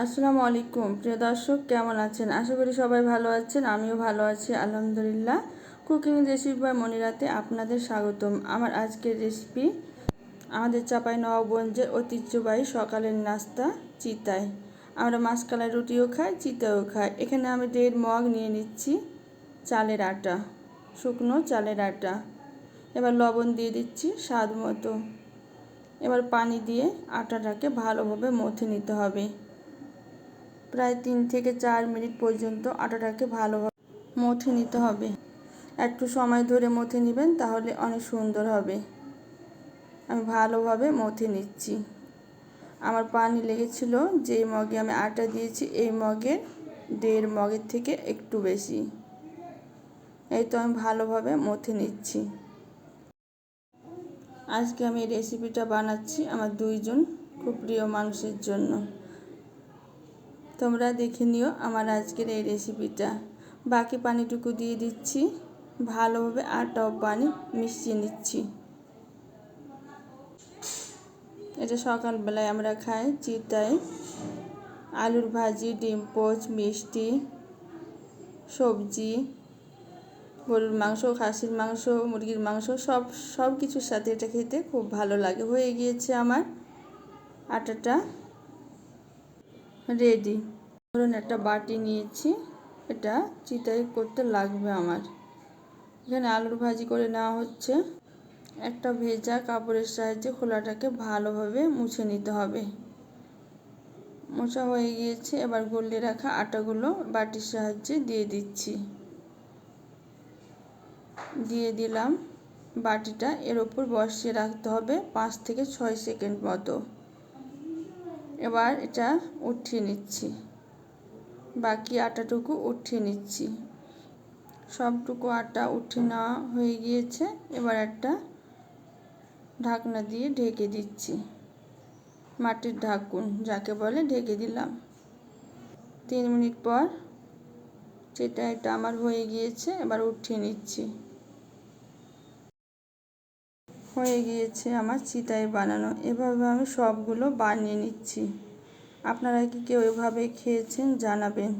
আসসালামু আলাইকুম। প্রিয় দর্শক, কেমন আছেন? আশা করি সবাই ভালো আছেন, আমিও ভালো আছি, আলহামদুলিল্লাহ। কুকিং রেসিপি বাই মনিরাতে আপনাদের স্বাগতম। আমার আজকের রেসিপি, আমাদের চাপাই নবাবগঞ্জের ঐতিহ্যবাহী সকালের নাস্তা চিতায় আমরা মাসকালাই রুটিও খাই চিতাও খাই। এখানে আমি দেড় মগ নিয়ে নিচ্ছি চালের আটা, শুকনো চালের আটা। এবার লবণ দিয়ে দিচ্ছি স্বাদ মতো। এবার পানি দিয়ে আটাটাকে ভালোভাবে মথে নিতে হবে। প্রায় তিন থেকে চার মিনিট পর্যন্ত আটাটাকে ভালোভাবে মথে নিতে হবে। একটু সময় ধরে মথে নেবেন তাহলে অনেক সুন্দর হবে। আমি ভালোভাবে মথে নিচ্ছি। আমার পানি লেগেছিল যে মগে আমি আটা দিয়েছি, এই মগের দেড় মগের থেকে একটু বেশি। এই তো আমি ভালোভাবে মথে নিচ্ছি। আজকে আমি রেসিপিটা বানাচ্ছি আমার দুইজন খুব প্রিয় মানুষের জন্য। তোমরা দেখে নিও আমার আজকের এই রেসিপিটা বাকি পানিটুকু দিয়ে দিচ্ছি। ভালোভাবে আটাও পানি মিশিয়ে নিচ্ছি। এটা সকালবেলায় আমরা খাই চিতায় আলুর ভাজি, ডিম, পোচ, মিষ্টি, সবজি, গরুর মাংস, খাসির মাংস, মুরগির মাংস, সব সব কিছুর সাথে এটা খেতে খুব ভালো লাগে। হয়ে গিয়েছে আমার আটাটা। রেডি ধরুন একটা বাটি নিয়েছি, এটা চিতাই করতে লাগবে আমার। এখানে আলুর ভাজি করে নেওয়া হচ্ছে। একটা ভেজা কাপড়ের সাহায্যে খোলাটাকে ভালোভাবে মুছে নিতে হবে। মোছা হয়ে গিয়েছে, এবার গলে রাখা আটাগুলো বাটির সাহায্যে দিয়ে দিচ্ছি। দিয়ে দিলাম। বাটিটা এর ওপর বসিয়ে রাখতে হবে পাঁচ থেকে ছয় সেকেন্ড মতো। এবার এটা উঠিয়ে নিচ্ছি। বাকি আটাটুকু উঠিয়ে নিচ্ছি। সবটুকু আটা উঠে নেওয়া হয়ে গিয়েছে। এবার একটা ঢাকনা দিয়ে ঢেকে দিচ্ছি। মাটির ঢাকুন, যাকে বলে ঢেকে দিলাম। তিন মিনিট পর সেটা এটা আমার হয়ে গিয়েছে, এবার উঠিয়ে নিচ্ছি। হয়ে গিয়েছে আমার চিতায় বানানো। এভাবে আমি সবগুলো বানিয়ে নিচ্ছি। আপনারা কি কেউ এভাবে খেয়েছেন জানাবেন।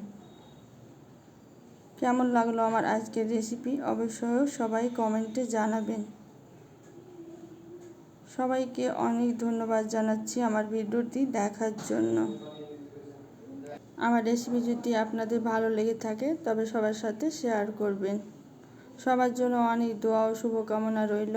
কেমন লাগল আমার আজকের রেসিপি অবশ্যই সবাই কমেন্টে জানাবেন। সবাইকে অনেক ধন্যবাদ জানাচ্ছি আমার ভিডিওটি দেখার জন্য। আমার রেসিপি যদি আপনাদের ভালো লেগে থাকে, তবে সবার সাথে শেয়ার করবেন। সবার জন্য অনেক দোয়া ও শুভকামনা রইল।